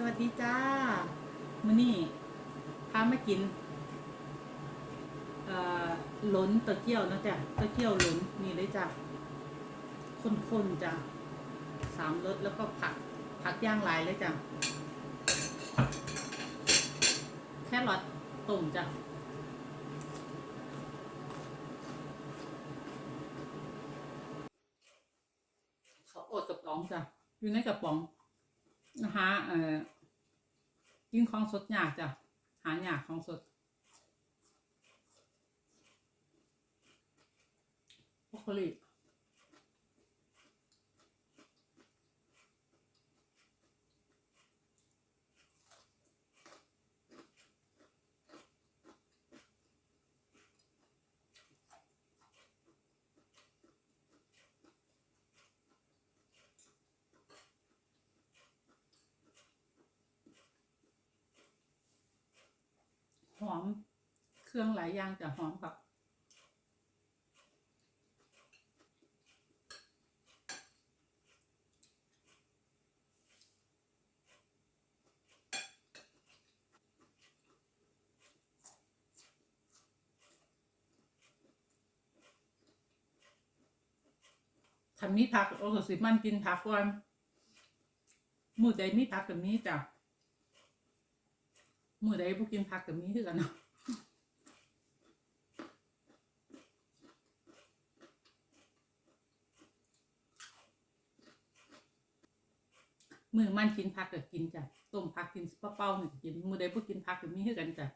สวัสดีจ้ามื้อนี้พามากินเอ่อหลนตะเกียวนะจ๊ะตะเกียวหลนนี่เลยจ้ะข้นๆจ้ะสามรสแล้วก็ผักผักย่างลายเลยจ้ะแครอทต้มจ้ะเขาอดกระป๋องจ้ะอยู่ในกระป๋อง นะคะเอ่อกินของสดยากจ้ะ หายากของสดบรอกโค หอมเครื่องหลายอย่างจะหอมกับทำมีผักโอ้โหสิมันกินผักก่อน มือใดมีผักกับมีจ้ะ มือใดพวกกินผักกับมีคือกันเนาะมือมันกินผักก็กินจ้ะต้มผักกินเปล่าๆเนี่ยกินมือใดพวกกินผักกับมีคือกันจ้ะ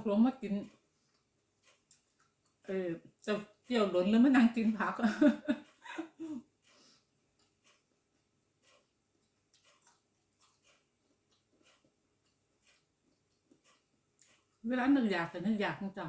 กลงมากิน เออจะเกี่ยวหล่นหรือมานั่งกินผักเวลานึกอยากแต่นึกอยากนะจ๊ะ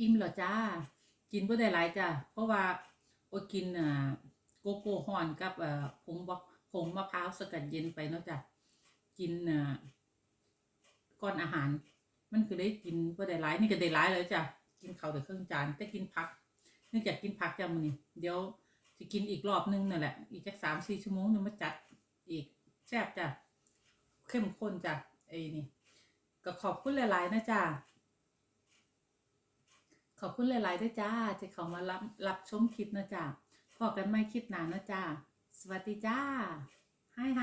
อิ่มเหรอจ้า กินเพื่อได้หลายจ้ะเพราะว่าโอกินอ่าโกโก้ฮอนกับอ่าผงบะผงมะพร้าวสกัดเย็นไปเนาะจ้ะกินอ่าก่อนอาหาร มันคือได้กินเพื่อได้หลายนี่ก็ได้หลายเลยจ้ะกินข้าวแต่เครื่องจานแต่กินผักเนื่องจากกินผักจ้ะมื้อนี้เดี๋ยวจะกินอีกรอบนึงนั่นแหละ อีกจักสามสี่ชั่วโมงนึงมาจัดอีกแซ่บจ้ะเข้มข้นจ้ะไอ้นี่ก็ขอบคุณหลาย ๆ นะจ้ะ ขอบคุณหลายๆด้วยจ้าที่เขามารับรับชมคลิปนะจ้าพอกันไม่คลิปหนานะจ้าสวัสดีจ้าไฮไฮ